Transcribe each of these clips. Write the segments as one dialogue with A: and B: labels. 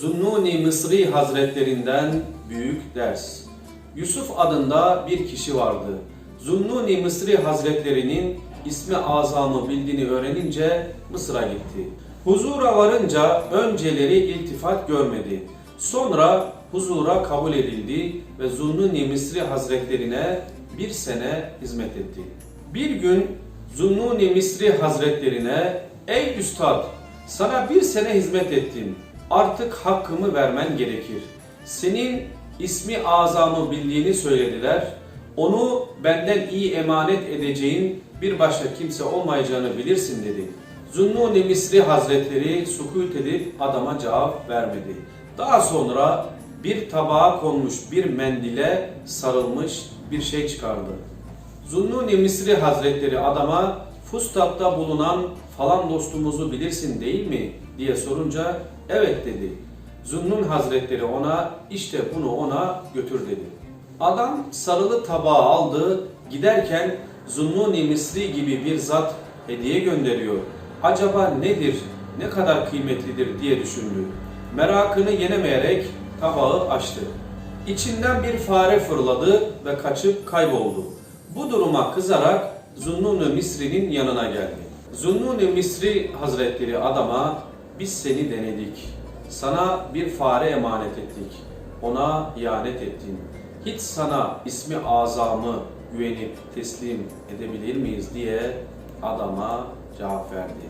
A: Zunnuni Mısri Hazretlerinden büyük ders. Yusuf adında bir kişi vardı. Zunnuni Mısri Hazretlerinin ismi azamı bildiğini öğrenince Mısır'a gitti. Huzura varınca önceleri iltifat görmedi. Sonra huzura kabul edildi ve Zunnuni Mısri Hazretlerine bir sene hizmet etti. Bir gün Zunnuni Misri Hazretlerine Ey Üstad sana bir sene hizmet ettim. Artık hakkımı vermen gerekir. Senin ismi azamı bildiğini söylediler. Onu benden iyi emanet edeceğin bir başka kimse olmayacağını bilirsin dedi. Zunnuni Misri Hazretleri sukut edip adama cevap vermedi. Daha sonra bir tabağa konmuş bir mendile sarılmış bir şey çıkardı. Zunnuni Misri Hazretleri adama Fustat'ta bulunan falan dostumuzu bilirsin değil mi diye sorunca evet dedi. Zunnun Hazretleri ona işte bunu ona götür dedi. Adam sarılı tabağı aldı giderken Zunnuni Misri gibi bir zat hediye gönderiyor. Acaba nedir, ne kadar kıymetlidir diye düşündü. Merakını yenemeyerek tabağı açtı. İçinden bir fare fırladı ve kaçıp kayboldu. Bu duruma kızarak Zunnun Misri'nin yanına geldi. Zunnun Misri Hazretleri adama biz seni denedik. Sana bir fare emanet ettik. Ona ihanet ettin. Hiç sana ismi azamı güvenip teslim edebilir miyiz diye adama cevap verdi.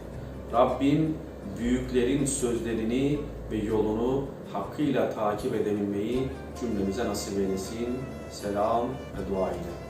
A: Rabbim büyüklerin sözlerini ve yolunu hakkıyla takip edebilmeyi cümlemize nasip eylesin. Selam ve dua ile.